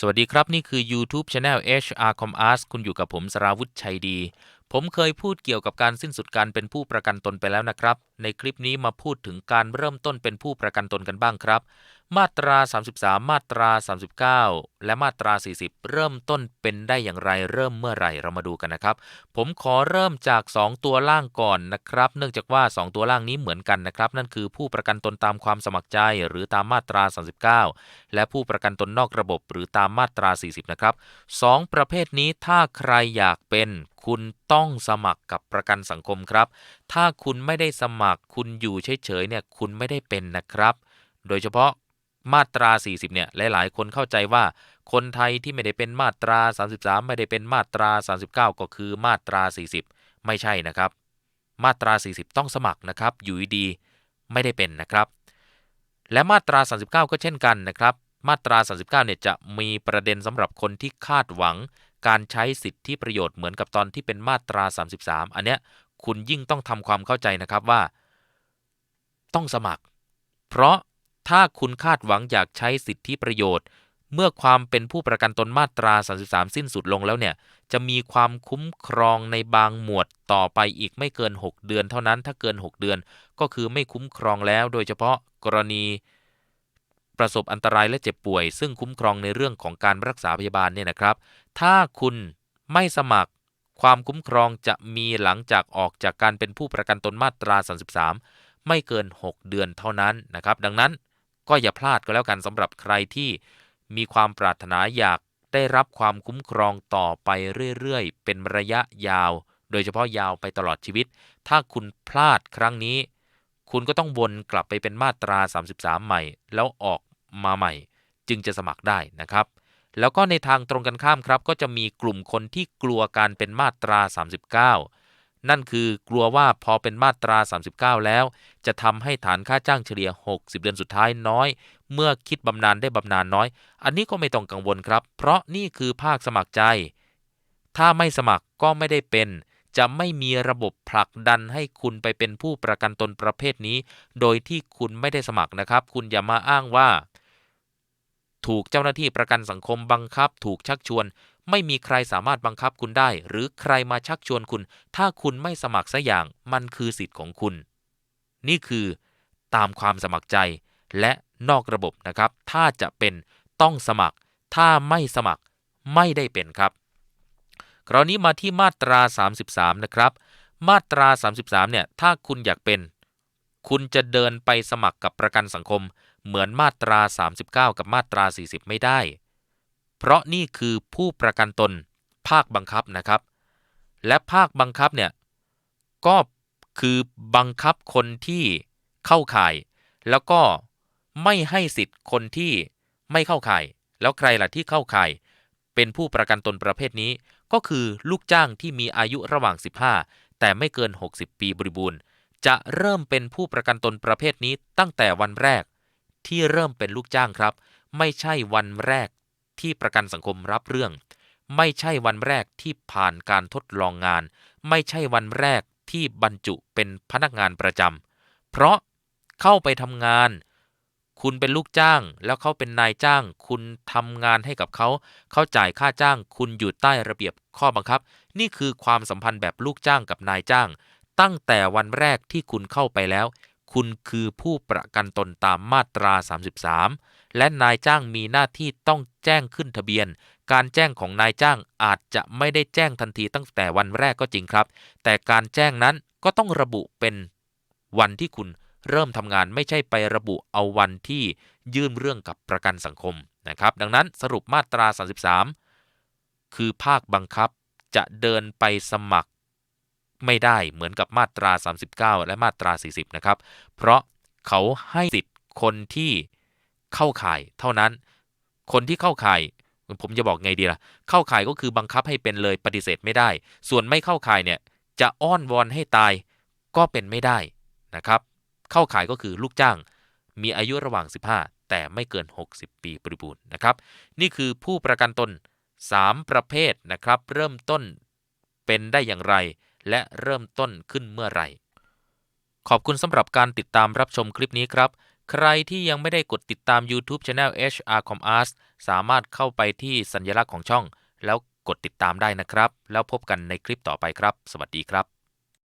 สวัสดีครับ นี่คือ YouTube Channel HR Commerce คุณอยู่กับผมสราวุฒิชัยดี ผมเคยพูดเกี่ยวกับการสิ้นสุดการเป็นผู้ประกันตนไปแล้วนะครับ ในคลิปนี้มาพูดถึงการเริ่มต้นเป็นผู้ประกันตนกันบ้างครับ มาตรา 33 มาตรา 39 และมาตรา 40 เริ่มต้นเป็นได้อย่างไรเริ่มเมื่อไหร่เรามาดูกันนะครับ ผมขอเริ่มจาก 2 ตัวล่างก่อนนะครับ เนื่องจากว่า 2 ตัวล่างนี้เหมือนกันนะครับ นั่นคือผู้ประกันตนตามความสมัครใจหรือตามมาตรา 39 และผู้ประกันตนนอกระบบหรือตามมาตรา 40 นะครับสองประเภทนี้ถ้าใครอยากเป็นคุณต้องสมัครกับประกันสังคมครับ ถ้าคุณไม่ได้สมัคร คุณอยู่เฉยๆเนี่ยคุณไม่ได้เป็นนะครับ โดยเฉพาะ มาตรา 40 เนี่ย หลาย ๆ คนเข้าใจว่าคนไทยที่ไม่ได้เป็นมาตรา 33 ไม่ได้เป็นมาตรา 39 ก็คือมาตรา 40 ไม่ใช่นะครับ มาตรา 40 ต้องสมัครนะครับ อยู่ดีไม่ได้เป็นนะครับ และมาตรา 39 ก็เช่นกันนะครับ มาตรา 39 เนี่ยจะมีประเด็นสำหรับคนที่คาดหวังการใช้สิทธิประโยชน์เหมือนกับตอนที่เป็นมาตรา 33 อันเนี้ยคุณยิ่งต้องทำความเข้าใจนะครับว่า ต้องสมัคร เพราะ ถ้าคุณคาดหวังอยากใช้สิทธิประโยชน์ เมื่อความเป็นผู้ประกันตนมาตรา 33 สิ้นสุดลงแล้วเนี่ย จะมีความคุ้มครองในบางหมวดต่อไปอีกไม่เกิน 6 เดือนเท่านั้น ถ้าเกิน 6 เดือนก็คือไม่คุ้มครองแล้ว โดยเฉพาะกรณีประสบอันตรายและเจ็บป่วย ซึ่งคุ้มครองในเรื่องของการรักษาพยาบาลเนี่ยนะครับ ถ้าคุณไม่สมัคร ความคุ้มครองจะมีหลังจากออกจากการเป็นผู้ประกันตนมาตรา 33 ไม่เกิน 6 เดือนเท่านั้นนะครับ ดังนั้น ก็อย่าพลาดก็แล้วกันสำหรับใครที่มีความปรารถนาอยากได้รับความคุ้มครองต่อไปเรื่อยๆ เป็นระยะยาว โดยเฉพาะยาวไปตลอดชีวิต ถ้าคุณพลาดครั้งนี้ คุณก็ต้องวนกลับไปเป็นมาตรา 33 ใหม่ แล้วออกมาใหม่ จึงจะสมัครได้นะครับ แล้วก็ในทางตรงกันข้ามครับ ก็จะมีกลุ่มคนที่กลัวการเป็นมาตรา 39 นั่นคือกลัวว่าพอเป็นมาตรา 39 แล้ว จะทำให้ฐานค่าจ้างเฉลี่ย 60 เดือนสุดท้ายน้อย เมื่อคิดบำนาญได้บำนาญน้อย อันนี้ก็ไม่ต้องกังวลครับ เพราะนี่คือภาคสมัครใจ ถ้าไม่สมัครก็ไม่ได้เป็น จะไม่มีระบบผลักดันให้คุณไปเป็นผู้ประกันตนประเภทนี้ โดยที่คุณไม่ได้สมัครนะครับ คุณอย่ามาอ้างว่า ถูกเจ้าหน้าที่ประกันสังคมบังคับ ถูกชักชวน ไม่มีใครสามารถบังคับคุณได้ หรือใครมาชักชวนคุณ ถ้าคุณไม่สมัครสัอย่างมันคือสิทธิ์ของคุณ นี่คือ ตามความสมัครใจและนอกระบบนะครับ ถ้าจะเป็นต้องสมัคร ถ้าไม่สมัครไม่ได้เป็นครับ คราวนี้มาที่มาตรา 33 นะครับ มาตรา 33 เนี่ย ถ้าคุณอยากเป็น คุณจะเดินไปสมัครกับประกันสังคม เหมือนมาตรา 39 กับมาตรา 40 ไม่ได้ เพราะนี่คือผู้ประกันตนภาคบังคับนะครับ และภาคบังคับเนี่ยก็คือบังคับคนที่เข้าข่าย แล้วก็ไม่ให้สิทธิ์คนที่ไม่เข้าข่าย แล้วใครล่ะที่เข้าข่าย เป็นผู้ประกันตนประเภทนี้ ก็คือลูกจ้างที่มีอายุระหว่าง 15 แต่ไม่เกิน 60 ปีบริบูรณ์ จะเริ่มเป็นผู้ประกันตนประเภทนี้ตั้งแต่วันแรก ที่เริ่มเป็นลูกจ้างครับ ไม่ใช่วันแรก ที่ประกันสังคมรับเรื่อง ไม่ใช่วันแรกที่ผ่านการทดลองงาน ไม่ใช่วันแรกที่บรรจุเป็นพนักงานประจำเพราะเข้าไปทำงาน คุณเป็นลูกจ้าง แล้วเขาเป็นนายจ้าง คุณทำงานให้กับเขา เขาจ่ายค่าจ้าง คุณอยู่ใต้ระเบียบข้อบังคับ นี่คือความสัมพันธ์แบบลูกจ้างกับนายจ้าง ตั้งแต่วันแรกที่คุณเข้าไปแล้ว คุณคือผู้ประกันตนตามมาตรา 33 และนายจ้างมีหน้าที่ต้องแจ้งขึ้นทะเบียน การแจ้งของนายจ้างอาจจะไม่ได้แจ้งทันทีตั้งแต่วันแรกก็จริงครับ แต่การแจ้งนั้นก็ต้องระบุเป็นวันที่คุณเริ่มทำงานไม่ใช่ไประบุเอาวันที่ยื่นเรื่องกับประกันสังคมนะครับ ดังนั้นสรุปมาตรา 33 คือภาคบังคับจะเดินไปสมัครไม่ได้เหมือนกับมาตรา 39 และมาตรา 40 นะครับ เพราะเขาให้สิทธิ์คนที่ เข้าข่ายเท่านั้น คนที่เข้าข่าย ผมจะบอกไงดีล่ะ เข้าข่ายก็คือบังคับให้เป็นเลยปฏิเสธไม่ได้ ส่วนไม่เข้าข่ายเนี่ยจะอ้อนวอนให้ตายก็เป็นไม่ได้นะครับ เข้าข่ายก็คือลูกจ้าง มีอายุระหว่าง 15 แต่ไม่เกิน 60 ปีบริบูรณ์นะครับ นี่คือผู้ประกันตน 3 ประเภทนะครับ เริ่มต้นเป็นได้อย่างไร และเริ่มต้นขึ้นเมื่อไหร่ ขอบคุณสำหรับการติดตามรับชมคลิปนี้ครับ ใครที่ยังไม่ได้กดติดตาม YouTube Channel HR Commerce สามารถเข้าไปที่สัญลักษณ์ของช่อง แล้วกดติดตามได้นะครับ แล้วพบกันในคลิปต่อไปครับ สวัสดีครับ